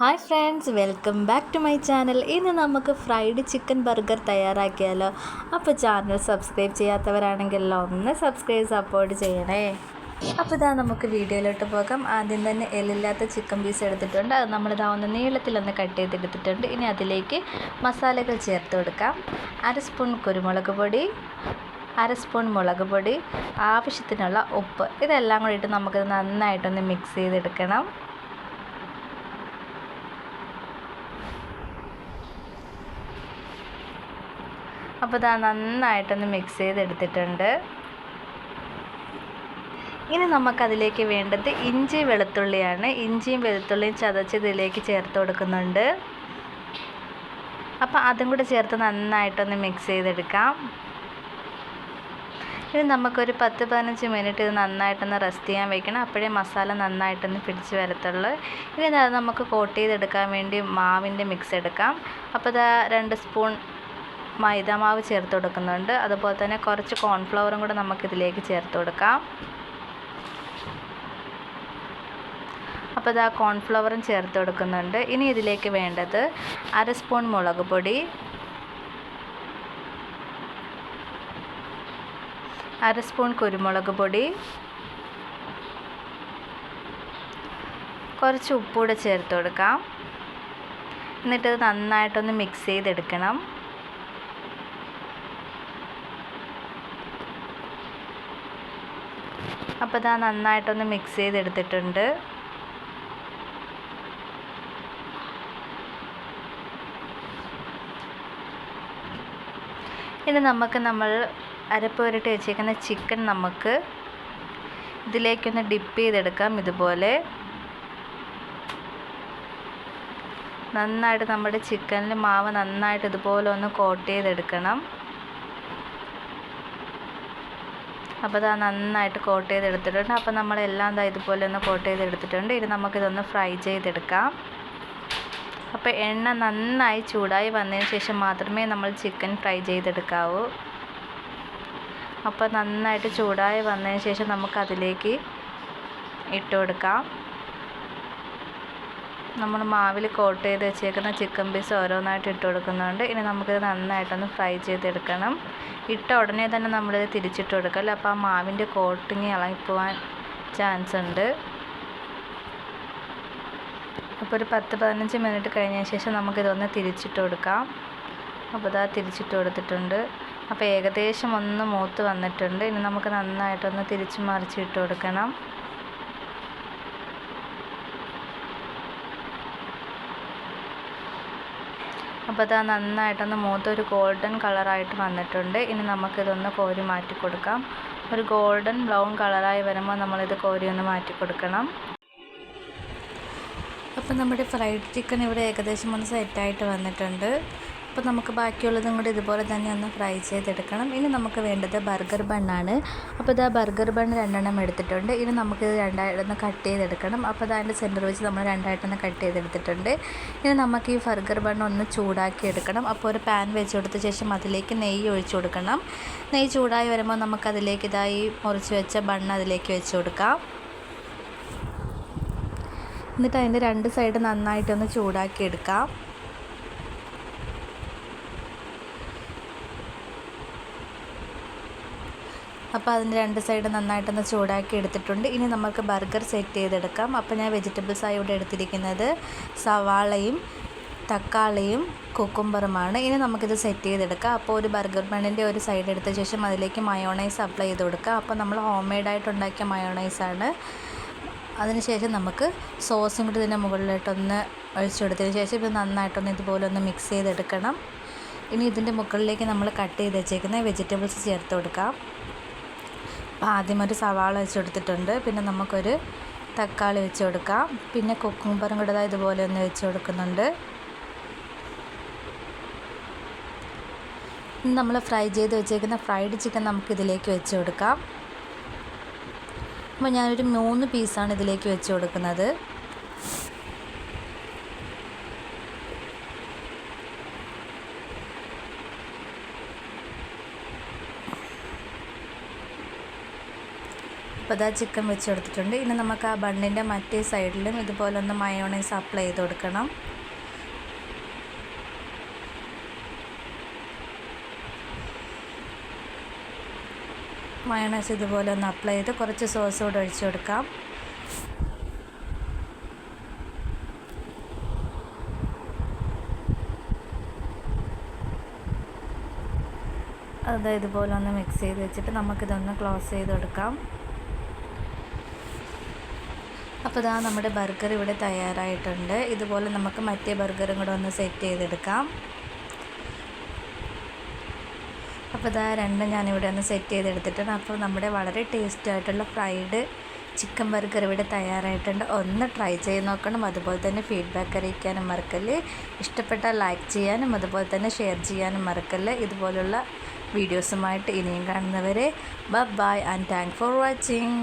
Hi friends welcome back to my channel. ഇന്ന് നമുക്ക് fried chicken burger തയ്യാറാക്കിയാലോ? അപ്പോൾ channel subscribe ചെയ്യാത്തവരാണെങ്കിൽ ഒന്ന് സബ്സ്ക്രൈബ് സപ്പോർട്ട് ചെയ്യണേ. അപ്പോൾ ഇതാ നമുക്ക് വീഡിയോയിലോട്ട് പോകാം. ആദ്യം തന്നെ എല്ലില്ലാത്ത ചിക്കൻ പീസ് എടുത്തിട്ടുണ്ട്. അത് നമ്മളിതാ ഒന്ന് നീളത്തിലൊന്ന് കട്ട് ചെയ്തെടുത്തിട്ടുണ്ട്. ഇനി അതിലേക്ക് മസാലകൾ ചേർത്ത് കൊടുക്കാം. അര സ്പൂൺ കുരുമുളക് പൊടി അര സ്പൂൺ മുളക് പൊടി ആവശ്യത്തിനുള്ള ഉപ്പ്. ഇതെല്ലാം കൂടിയിട്ട് നമുക്കിത് നന്നായിട്ടൊന്ന് മിക്സ് ചെയ്തെടുക്കണം. അപ്പോൾ ഇതാ നന്നായിട്ടൊന്ന് മിക്സ് ചെയ്തെടുത്തിട്ടുണ്ട്. ഇനി നമുക്കതിലേക്ക് വേണ്ടത് ഇഞ്ചി വെളുത്തുള്ളിയാണ്. ഇഞ്ചിയും വെളുത്തുള്ളിയും ചതച്ച് ഇതിലേക്ക് ചേർത്ത് കൊടുക്കുന്നുണ്ട്. അപ്പോൾ അതും കൂടെ ചേർത്ത് നന്നായിട്ടൊന്ന് മിക്സ് ചെയ്തെടുക്കാം. ഇനി നമുക്കൊരു പത്ത് പതിനഞ്ച് മിനിറ്റ് ഇത് നന്നായിട്ടൊന്ന് റെസ്റ്റ് ചെയ്യാൻ വെക്കണം. അപ്പോഴേ മസാല നന്നായിട്ടൊന്ന് പിടിച്ച് വരത്തുള്ളൂ. ഇനി നമുക്ക് കോട്ട് ചെയ്തെടുക്കാൻ വേണ്ടി മാവിന്റെ മിക്സ് എടുക്കാം. അപ്പോൾ ഇതാ രണ്ട് സ്പൂൺ മൈദാമാവ് ചേർത്ത് കൊടുക്കുന്നുണ്ട്. അതുപോലെ തന്നെ കുറച്ച് കോൺഫ്ലവറും കൂടെ നമുക്കിതിലേക്ക് ചേർത്ത് കൊടുക്കാം. അപ്പോൾ ഇതാ കോൺഫ്ലവറും ചേർത്ത് കൊടുക്കുന്നുണ്ട്. ഇനി ഇതിലേക്ക് വേണ്ടത് അര സ്പൂൺ മുളക് പൊടി അര സ്പൂൺ കുരുമുളക് പൊടി കുറച്ച് ഉപ്പൂടെ ചേർത്ത് കൊടുക്കാം. എന്നിട്ടത് നന്നായിട്ടൊന്ന് മിക്സ് ചെയ്തെടുക്കണം. അപ്പോൾ ഇതാ നന്നായിട്ടൊന്ന് മിക്സ് ചെയ്തെടുത്തിട്ടുണ്ട്. ഇനി നമുക്ക് നമ്മൾ അരപ്പ് പുരട്ടി വെച്ചേക്കുന്ന ചിക്കൻ നമുക്ക് ഇതിലേക്കൊന്ന് ഡിപ്പ് ചെയ്തെടുക്കാം ഇതുപോലെ. നന്നായിട്ട് നമ്മുടെ ചിക്കനിൽ മാവ് നന്നായിട്ട് ഇതുപോലെ ഒന്ന് കോട്ട് ചെയ്തെടുക്കണം. അപ്പോൾ അത് നന്നായിട്ട് കോട്ട് ചെയ്ത് എടുത്തിട്ടുണ്ട് അപ്പോൾ നമ്മളെല്ലാം ഇതാ ഇതുപോലെ ഒന്ന് കോട്ട് ചെയ്ത് എടുത്തിട്ടുണ്ട് ഇനി നമുക്കിതൊന്ന് ഫ്രൈ ചെയ്തെടുക്കാം. അപ്പോൾ എണ്ണ നന്നായി ചൂടായി വന്നതിന് ശേഷം മാത്രമേ നമ്മൾ ചിക്കൻ ഫ്രൈ ചെയ്തെടുക്കാവൂ. അപ്പോൾ നന്നായിട്ട് ചൂടായി വന്നതിന് ശേഷം നമുക്കതിലേക്ക് ഇട്ട് കൊടുക്കാം. നമ്മൾ മാവിൽ കോട്ട് ചെയ്ത് വെച്ചേക്കുന്ന ചിക്കൻ പീസ് ഓരോന്നായിട്ട് ഇട്ട് കൊടുക്കുന്നുണ്ട്. ഇനി നമുക്കിത് നന്നായിട്ടൊന്ന് ഫ്രൈ ചെയ്തെടുക്കണം. ഇട്ട ഉടനെ തന്നെ നമ്മളിത് തിരിച്ചിട്ട് കൊടുക്കല്ല? അപ്പോൾ ആ മാവിന്റെ കോട്ടിങ് ഇളകിപ്പോവാൻ ചാൻസ് ഉണ്ട്. അപ്പോൾ ഒരു പത്ത് പതിനഞ്ച് മിനിറ്റ് കഴിഞ്ഞതിന് ശേഷം നമുക്കിതൊന്ന് തിരിച്ചിട്ട് കൊടുക്കാം. അപ്പോൾ ഇതാ തിരിച്ചിട്ട് കൊടുത്തിട്ടുണ്ട്. അപ്പോൾ ഏകദേശം ഒന്ന് മൂത്ത് വന്നിട്ടുണ്ട്. ഇനി നമുക്ക് നന്നായിട്ടൊന്ന് തിരിച്ച് മറിച്ചിട്ട് കൊടുക്കണം. അപ്പോൾ അത് നന്നായിട്ടൊന്ന് മൂത്ത് ഒരു ഗോൾഡൻ കളറായിട്ട് വന്നിട്ടുണ്ട്. ഇനി നമുക്കിതൊന്ന് കോരി മാറ്റി കൊടുക്കാം. ഒരു ഗോൾഡൻ ബ്രൗൺ കളറായി വരുമ്പോൾ നമ്മളിത് കോരി ഒന്ന് മാറ്റി കൊടുക്കണം. അപ്പോൾ നമ്മുടെ ഫ്രൈഡ് ചിക്കൻ ഇവിടെ ഏകദേശം ഒന്ന് സെറ്റായിട്ട് വന്നിട്ടുണ്ട്. അപ്പോൾ നമുക്ക് ബാക്കിയുള്ളതും കൂടി ഇതുപോലെ തന്നെ ഒന്ന് ഫ്രൈ ചെയ്തെടുക്കണം. ഇനി നമുക്ക് വേണ്ടത് ബർഗർ ബണ്ണാണ് അപ്പോൾ ഇതാ ബർഗർ ബൺ രണ്ടെണ്ണം എടുത്തിട്ടുണ്ട്. ഇനി നമുക്കിത് രണ്ടായിട്ടൊന്ന് കട്ട് ചെയ്തെടുക്കണം. അപ്പോൾ അത് അതിന്റെ സെന്റർ വെച്ച് നമ്മൾ രണ്ടായിട്ടൊന്ന് കട്ട് ചെയ്തെടുത്തിട്ടുണ്ട്. ഇനി നമുക്ക് ഈ ബർഗർ ബൺ ഒന്ന് ചൂടാക്കി എടുക്കണം. അപ്പോൾ ഒരു പാൻ വെച്ച് കൊടുത്ത ശേഷം അതിലേക്ക് നെയ്യ് ഒഴിച്ചു കൊടുക്കണം. നെയ്യ് ചൂടായി വരുമ്പോൾ നമുക്കതിലേക്ക് ഇതായി മുറിച്ച് വെച്ച ബണ്ണ് അതിലേക്ക് വെച്ച് കൊടുക്കാം. എന്നിട്ട് അതിന്റെ രണ്ട് സൈഡ് നന്നായിട്ടൊന്ന് ചൂടാക്കി എടുക്കാം. അപ്പോൾ അതിന്റെ രണ്ട് സൈഡ് നന്നായിട്ടൊന്ന് ചൂടാക്കി എടുത്തിട്ടുണ്ട്. ഇനി നമുക്ക് ബർഗർ സെറ്റ് ചെയ്തെടുക്കാം. അപ്പോൾ ഞാൻ വെജിറ്റബിൾസായി ഇവിടെ എടുത്തിരിക്കുന്നത് സവാളയും തക്കാളിയും കുക്കുംബറുമാണ് ഇനി നമുക്കിത് സെറ്റ് ചെയ്തെടുക്കാം. അപ്പോൾ ഒരു ബർഗർ ബണ്ണിന്റെ ഒരു സൈഡ് എടുത്ത ശേഷം അതിലേക്ക് മയോണൈസ് അപ്ലൈ ചെയ്ത് കൊടുക്കുക അപ്പോൾ നമ്മൾ ഹോം മെയ്ഡായിട്ട് ഉണ്ടാക്കിയ മയോണൈസാണ് അതിനുശേഷം നമുക്ക് സോസും കൂടി ഇതിന്റെ മുകളിലോട്ടൊന്ന് ഒഴിച്ചെടുത്തതിന് ശേഷം ഇത് നന്നായിട്ടൊന്ന് ഇതുപോലെ ഒന്ന് മിക്സ് ചെയ്തെടുക്കണം. ഇനി ഇതിന്റെ മുകളിലേക്ക് നമ്മൾ കട്ട് ചെയ്ത് വെച്ചേക്കുന്ന വെജിറ്റബിൾസ് ചേർത്ത് കൊടുക്കാം. അപ്പോൾ ആദ്യം ഒരു സവാള വെച്ച് കൊടുത്തിട്ടുണ്ട് പിന്നെ നമുക്കൊരു തക്കാളി വെച്ച് കൊടുക്കാം പിന്നെ കുക്കുംബറും കൂടെ ഇതുപോലെ ഒന്ന് വെച്ച് കൊടുക്കുന്നുണ്ട് നമ്മൾ ഫ്രൈ ചെയ്ത് വെച്ചേക്കുന്ന ഫ്രൈഡ് ചിക്കൻ നമുക്ക് ഇതിലേക്ക് വെച്ച് കൊടുക്കാം അപ്പോൾ ഞാനൊരു മൂന്ന് പീസാണ് ഇതിലേക്ക് വെച്ച് കൊടുക്കുന്നത് അപ്പോൾ ഇതാ ചിക്കൻ വെച്ച് കൊടുത്തിട്ടുണ്ട് ഇനി നമുക്ക് ആ ബണ്ണിന്റെ മറ്റേ സൈഡിലും ഇതുപോലെ ഒന്ന് മയോണൈസ് അപ്ലൈ ചെയ്ത് കൊടുക്കണം. മയോണൈസ് ഇതുപോലെ ഒന്ന് അപ്ലൈ ചെയ്ത് കുറച്ച് സോസ് കൂടെ ഒഴിച്ചു കൊടുക്കാം. അത് ഇതുപോലെ ഒന്ന് മിക്സ് ചെയ്ത് വെച്ചിട്ട് നമുക്കിതൊന്ന് ക്ലോസ് ചെയ്ത് കൊടുക്കാം. അപ്പോൾ ഇതാ നമ്മുടെ ബർഗർ ഇവിടെ തയ്യാറായിട്ടുണ്ട്. ഇതുപോലെ നമുക്ക് മറ്റേ ബർഗറും കൂടെ ഒന്ന് സെറ്റ് ചെയ്തെടുക്കാം. അപ്പോൾ ഇതാ രണ്ടും ഞാനിവിടെ ഒന്ന് സെറ്റ് ചെയ്തെടുത്തിട്ടുണ്ട് അപ്പോൾ നമ്മുടെ വളരെ ടേസ്റ്റി ആയിട്ടുള്ള ഫ്രൈഡ് ചിക്കൻ ബർഗർ ഇവിടെ തയ്യാറായിട്ടുണ്ട്. ഒന്ന് ട്രൈ ചെയ്ത് നോക്കണം. അതുപോലെ തന്നെ ഫീഡ്ബാക്ക് അറിയിക്കാനും മറക്കല്ലേ. ഇഷ്ടപ്പെട്ടാൽ ലൈക്ക് ചെയ്യാനും അതുപോലെ തന്നെ ഷെയർ ചെയ്യാനും മറക്കല്ലേ. ഇതുപോലുള്ള വീഡിയോസുമായിട്ട് ഇനിയും കാണുന്നവരെ ബ bye and thank for watching